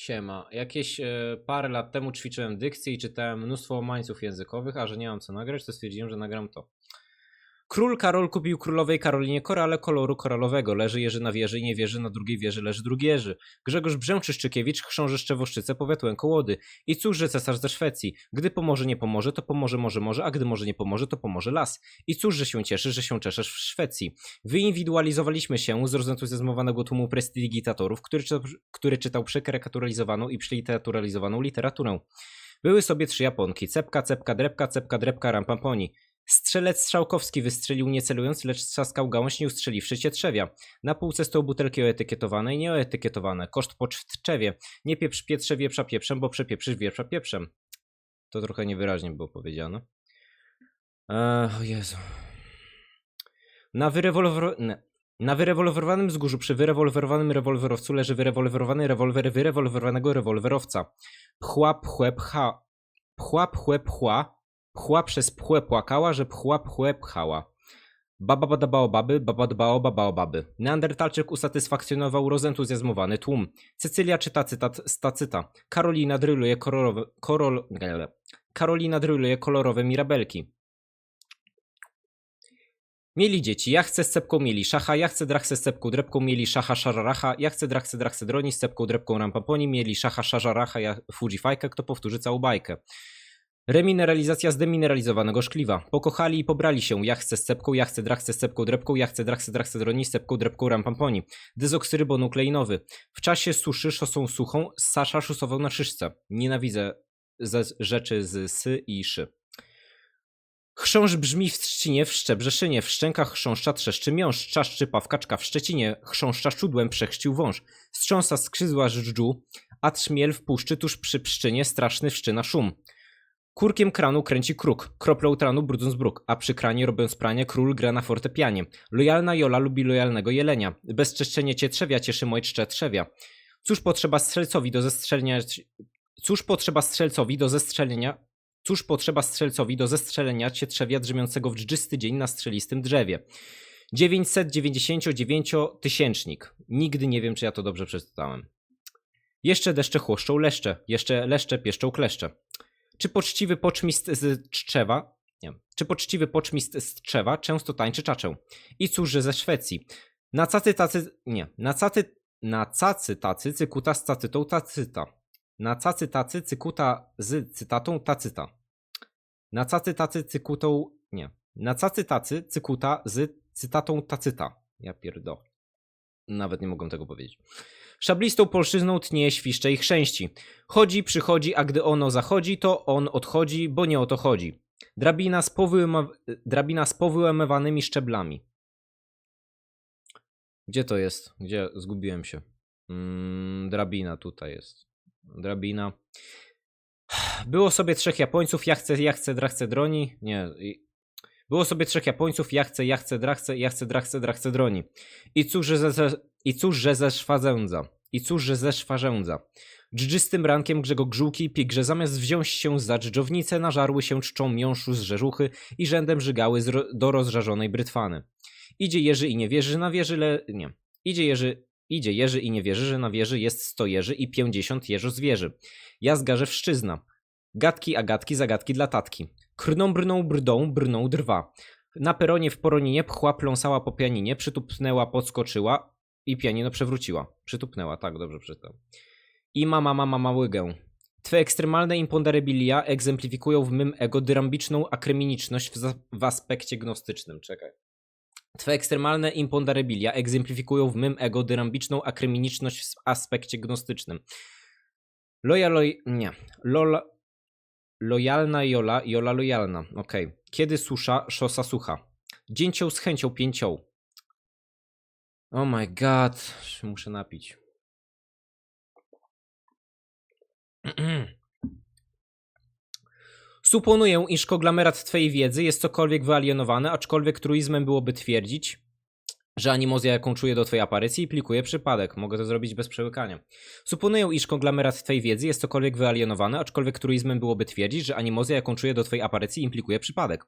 Siema. Jakieś e, parę lat temu ćwiczyłem dykcję i czytałem mnóstwo łamańców językowych, a że nie mam co nagrać, to stwierdziłem, że nagram to. Król Karol kupił królowej Karolinie korale koloru koralowego. Leży Jerzy na wieży i nie wierzy, na drugiej wieży leży drugi Jerzy. Grzegorz Brzęczyszczykiewicz chrząży Szczewoszczyce powiatłem kołody. I cóż, że cesarz ze Szwecji. Gdy pomoże, nie pomoże, to pomoże, może, może, a gdy może nie pomoże, to pomoże las. I cóż, że się cieszy, że się czeszesz w Szwecji. Wyindywidualizowaliśmy się z rozentuzjazmowanego tłumu prestidigitatorów, który, czytał- który czytał i przyliteraturalizowaną literaturę. Były sobie trzy Japonki. Cepka, cepka, drepka, cepka, drepka, rampamponi. Strzelec Strzałkowski wystrzelił nie celując, lecz trzaskał gałąź nie ustrzeliwszy się trzewia. Na półce stołu butelki oetykietowane i nieoetykietowane. Koszt w trzewie. Nie pieprz pietrze wieprza pieprzem, bo przepieprzysz wieprza pieprzem. To trochę niewyraźnie było powiedziane. Eee, o Jezu. Na wyrewolwer... Na wyrewolwerowanym wzgórzu przy wyrewolwerowanym rewolwerowcu leży wyrewolwerowany rewolwer wyrewolwerowanego rewolwerowca. Pchła, pchłe, pcha. Pchła, pchłe, pchła. Pchła przez pchłę płakała, że pchła, pchłę pchała. Baba bada baobaby, baba dbao babaobaby. Neandertalczyk usatysfakcjonował rozentuzjazmowany tłum. Cecylia czyta cytat z Tacyta. Karolina dryluje kolorowe... Korol... Karolina dryluje kolorowe mirabelki. Mieli dzieci, ja chcę z cepką mieli szacha, ja chcę drachsę z cepką drepką mieli szacha szararacha, ja chcę drachsę drachsę droni z cepką drepką rampaponi mieli szacha szararacha, ja Fuji fajkę, kto powtórzy całą bajkę. Remineralizacja zdemineralizowanego szkliwa. Pokochali i pobrali się. Ja chcę z cepką, ja chcę drachsę z cepką drepką, ja chcę drachsę drachsę droni z cepką drepką rampamponi. Dezoksyrybonukleinowy. W czasie suszy szosą suchą, Sasza szusował na szyszce. Nienawidzę ze rzeczy z sy i szy. Chrząszcz brzmi w trzcinie, w Szczebrzeszynie, w szczękach chrząszcza trzeszczy miąższ, czaszczy pawkaczka w Szczecinie, chrząszcza szczudłem przechrzcił wąż, strząsa skrzydła żdżdżu, a trzmiel w puszczy tuż przy pszczynie straszny wszczyna szum. Kurkiem kranu kręci kruk, kroplą tranu brudząc bruk, a przy kranie robiąc pranie król gra na fortepianie. Lojalna Jola lubi lojalnego jelenia, bezczeszczenie cię trzewia cieszy moj czcze trzewia. Cóż potrzeba strzelcowi do zestrzelenia... Cóż potrzeba strzelcowi do zestrzelenia... Cóż potrzeba strzelcowi do zestrzelenia cię trzewia drzemiącego w dżdżysty dzień na strzelistym drzewie. 999 tysięcznik. Nigdy nie wiem, czy ja to dobrze przeczytałem. Jeszcze deszcze chłoszczą leszcze, jeszcze leszcze pieszczą kleszcze. Czy poczciwy poczmist z Czczewa, nie, czy poczciwy poczmist z Tczewa często tańczy czaczę? I cóż, że ze Szwecji. Na cacy tacy, nie, na cacy, na cacy tacy cykuta z cacytą tacyta. Na cacy tacy cykuta z cytatą tacyta. Na cacy tacy cykutą, nie, na cacy tacy cykuta z cytatą tacyta. Ja pierdo. Nawet nie mogę tego powiedzieć. Szablistą polszczyzną tnie, świszcze i chrzęści. Chodzi, przychodzi, a gdy ono zachodzi, to on odchodzi, bo nie o to chodzi. Drabina z, powyłama... Drabina z powyłamywanymi szczeblami. Gdzie to jest? Gdzie? Zgubiłem się. Mm, drabina tutaj jest. Drabina. Było sobie trzech Japońców, ja chcę, ja chcę, drachcę droni. Nie. Było sobie trzech Japońców, ja chcę, ja chcę, drachcę, ja chcę, drachcę, drachcę droni. I cóż, że i cóż, że ze szwarzędza. I cóż, że ze szwarzędza. Dżdżystym rankiem grzego grzółki i pigrze zamiast wziąć się za dżdżownicę nażarły się czczą miąższu z rzeżuchy i rzędem żygały do rozżarzonej brytwany. Idzie Jerzy i nie wierzy, na wieży le... nie. Idzie Jerzy... Idzie Jerzy i nie wierzy, że na wieży jest sto jeży i pięćdziesiąt jeżo zwierzy. Ja zgarzę wszczyzna. Gadki, a gadki, zagadki dla tatki. Krną, brną, brdą, brną drwa. Na peronie w poroninie pchła pląsała po pianinie, przytupnęła, podskoczyła i pianino przewróciła. Przytupnęła, tak, dobrze przeczytałem. I mama, mama, mama łygę. Twe ekstremalne imponderabilia egzemplifikują w mym ego dyrambiczną akreminiczność w, w aspekcie gnostycznym. Czekaj. Twe ekstremalne imponderabilia egzemplifikują w mym ego dyrambiczną akreminiczność w aspekcie gnostycznym. Loja, loj... nie. Lola... Lojalna Jola, Jola lojalna. Okej. Kiedy susza, szosa sucha. Dzięcioł z chęcią pięcią. Oh my god. Muszę napić. Suponuję, iż konglomerat Twojej wiedzy jest cokolwiek wyalienowany, aczkolwiek truizmem byłoby twierdzić, że animozja, jaką czuję do Twojej aparycji, implikuje przypadek. Mogę to zrobić bez przełykania. Suponuję, iż konglomerat Twojej wiedzy jest cokolwiek wyalienowany, aczkolwiek truizmem byłoby twierdzić, że animozja, jaką czuję do Twojej aparycji, implikuje przypadek.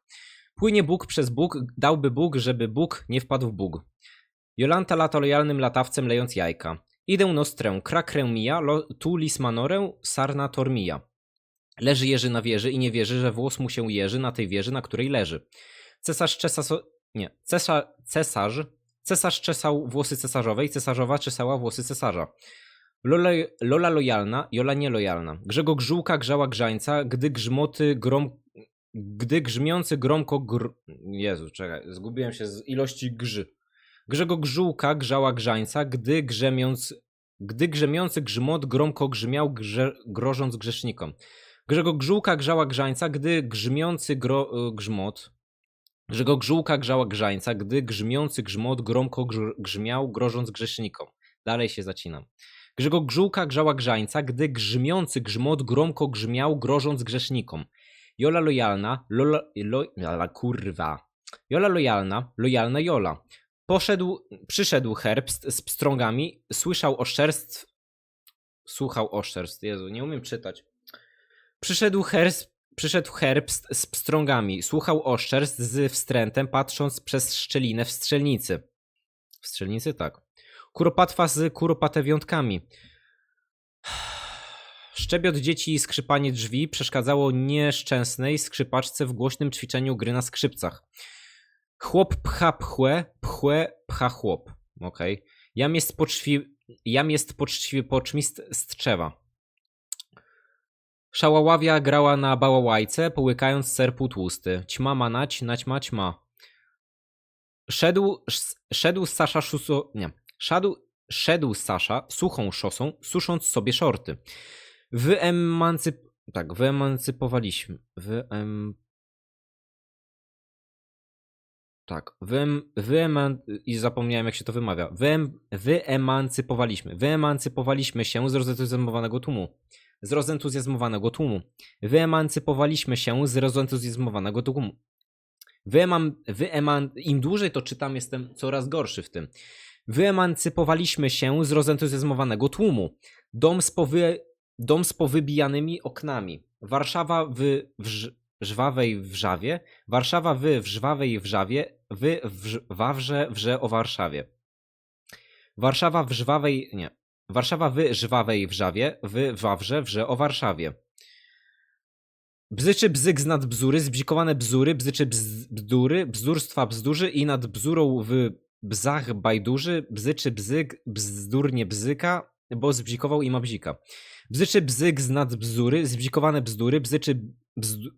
Płynie Bóg przez Bóg, dałby Bóg, żeby Bóg nie wpadł w Bóg. Jolanta lata lojalnym latawcem lejąc jajka. Idę nostrę, krakrę mija, tu lis manorę, sarna tormija. Leży Jerzy na wieży i nie wierzy, że włos mu się jeży na tej wieży, na której leży. Cesarz czesa... So... Nie. Cesarz... Cesarz... Cesarz czesał włosy cesarzowej, cesarzowa czesała włosy cesarza. Lola, Lola lojalna, Jola nielojalna. Grzego grzółka grzała grzańca, gdy grzmoty grom... Gdy grzmiący gromko gr... Jezu, czekaj, zgubiłem się z ilości grzy. Grzego grzółka grzała grzańca, gdy grzemiąc... Gdy grzemiący grzmot gromko grzmiał, grze... grożąc grzesznikom. Grzego grzółka grzała grzańca, gdy grzmiący gro... y, grzmot... Grzego grzółka grzała grzańca, gdy grzmiący grzmot gromko grz... grzmiał, grożąc grzesznikom. Dalej się zacinam. Grzego grzółka grzała grzańca, gdy grzmiący grzmot gromko grzmiał, grożąc grzesznikom. Jola lojalna, Lola, lo, ala kurwa. Jola lojalna, lojalna Jola. Poszedł, przyszedł herbst z pstrągami, słyszał oszczerstw, słuchał oszczerstw, Jezu, nie umiem czytać. Przyszedł herbst, przyszedł herbst z pstrągami, słuchał oszczerstw z wstrętem, patrząc przez szczelinę w strzelnicy. W strzelnicy? Tak. Kuropatwa z kuropatewiątkami. Szczebiot dzieci i skrzypanie drzwi przeszkadzało nieszczęsnej skrzypaczce w głośnym ćwiczeniu gry na skrzypcach. Chłop pcha pchłę, pchłę pcha chłop. Okej. Jam jest poczwi... Jam jest poczci... poczmist strzewa. Szałaławia grała na bałałajce, połykając ser półtłusty. Ćma ma nać, nać ma ćma. Szedł, sz- szedł Sasza szuso... Nie. Szedł, szedł Sasza suchą szosą, susząc sobie szorty. Wyemancyp... Tak, wyemancypowaliśmy. Wyem... Tak, wyem... Wyeman... I zapomniałem jak się to wymawia. Wyem... Wyemancypowaliśmy. Wyemancypowaliśmy się z rozentuzjazmowanego tłumu. Z rozentuzjazmowanego tłumu. Wyemancypowaliśmy się z rozentuzjazmowanego tłumu. Wyeman... Wyeman... Im dłużej to czytam, jestem coraz gorszy w tym. Wyemancypowaliśmy się z rozentuzjazmowanego tłumu. Dom z, powy... Dom z powybijanymi oknami. Warszawa w, w ż... żwawej wrzawie. Warszawa wy w żwawej wrzawie. Wy w wawrze wrze o Warszawie. Warszawa w żwawej... Nie. Warszawa wy żwawej wrzawie. Wy wawrze wrze o Warszawie. Bzyczy bzyk z nad bzury, zbzikowane bzury, bzyczy bz, bzdury, bzdurstwa bzdurzy i nad bzurą w bzach bajdurzy, bzyczy bzyk, bzdurnie bzyka, bo zbzikował i ma bzika. Bzyczy bzyk z nad bzury, zbzikowane bzdury, bzyczy bzdu,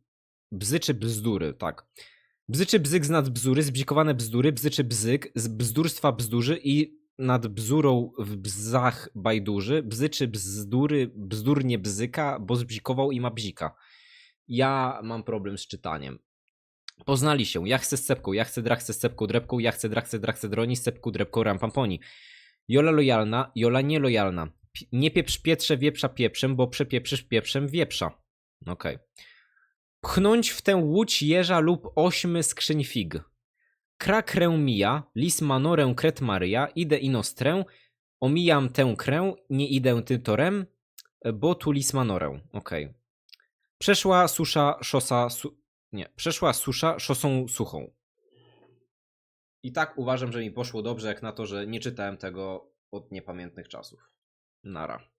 bzyczy bzdury, tak. Bzyczy bzyk z nad bzury, zbzikowane bzdury, bzyczy bzyk z bzdurstwa bzdurzy i nad bzurą w bzach bajdurzy, bzyczy bzdury, bzdurnie bzyka, bo zbzikował i ma bzika. Ja mam problem z czytaniem. Poznali się. Ja chcę z cepką, ja chcę drach z cepką drepką, ja chcę drach chcę drach chcę droni, z cepką drepką rampamponi. Jola lojalna, Jola nielojalna. Nie pieprz pietrze wieprza pieprzem, bo przepieprzysz pieprzem wieprza. Okej. Pchnąć w tę łódź jeża lub ośmy skrzyń fig. Krakrę mija, lis manorę kret Maryja, idę inostrę, omijam tę krę, nie idę ty torem, bo tu lis manorę. Okej. Przeszła susza szosa. Su... Nie, przeszła susza szosą suchą. I tak uważam, że mi poszło dobrze, jak na to, że nie czytałem tego od niepamiętnych czasów. Nara.